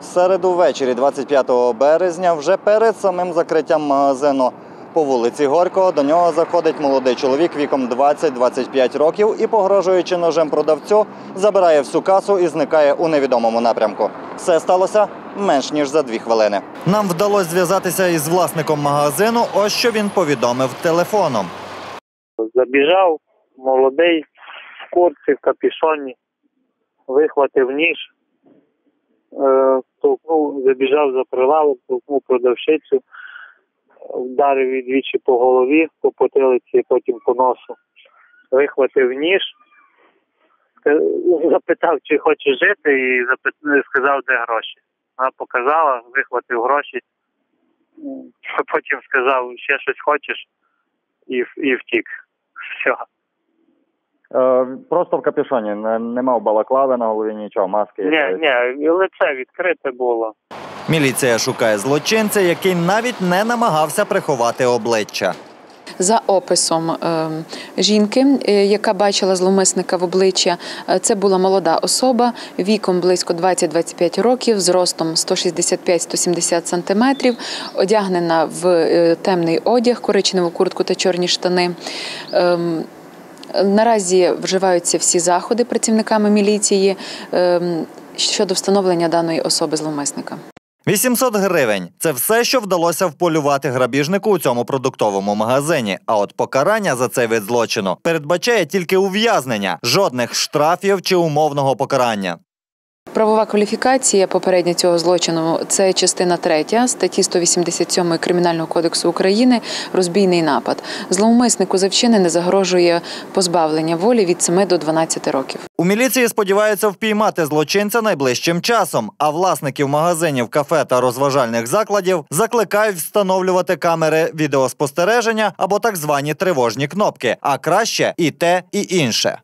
Середу ввечері 25 березня, вже перед самим закриттям магазину по вулиці Горького, до нього заходить молодий чоловік віком 20-25 років і, погрожуючи ножем продавцю, забирає всю касу і зникає у невідомому напрямку. Все сталося менш ніж за дві хвилини. Нам вдалося зв'язатися із власником магазину. Ось що він повідомив телефоном. Забіжав молодий в куртці, в капюшоні, вихватив ніж, е, толкнув, забіжав за прилавок, толкнув продавщицю, вдарив її двічі по голові, по потилиці, потім по носу. Вихватив ніж, запитав, чи хоче жити, і сказав, де гроші. Вона показала, вихватив гроші, потім сказав, ще щось хочеш, і, і втік. Все. Е, просто в капюшоні, не, не мав балаклави на голові, нічого, маски. Ні, ні, лице відкрите було. Міліція шукає злочинця, який навіть не намагався приховати обличчя. За описом е, жінки, е, яка бачила зловмисника в обличчя, це була молода особа віком близько 20-25 років, зростом 165-170 сантиметрів, одягнена в темний одяг, коричневу куртку та чорні штани. Наразі вживаються всі заходи працівниками міліції ем, щодо встановлення даної особи зловмисника. 800 гривень це все, що вдалося вполювати грабіжнику у цьому продуктовому магазині. А от покарання за цей вид злочину передбачає тільки ув'язнення, жодних штрафів чи умовного покарання. Правова кваліфікація попередня цього злочину це частина 3 статті 187 Кримінального кодексу України розбійний напад. Зловмиснику за вчинене загрожує позбавлення волі від 7 до 12 років. У міліції сподіваються впіймати злочинця найближчим часом. А власників магазинів, кафе та розважальних закладів закликають встановлювати камери відеоспостереження або так звані тривожні кнопки, а краще і те, і інше.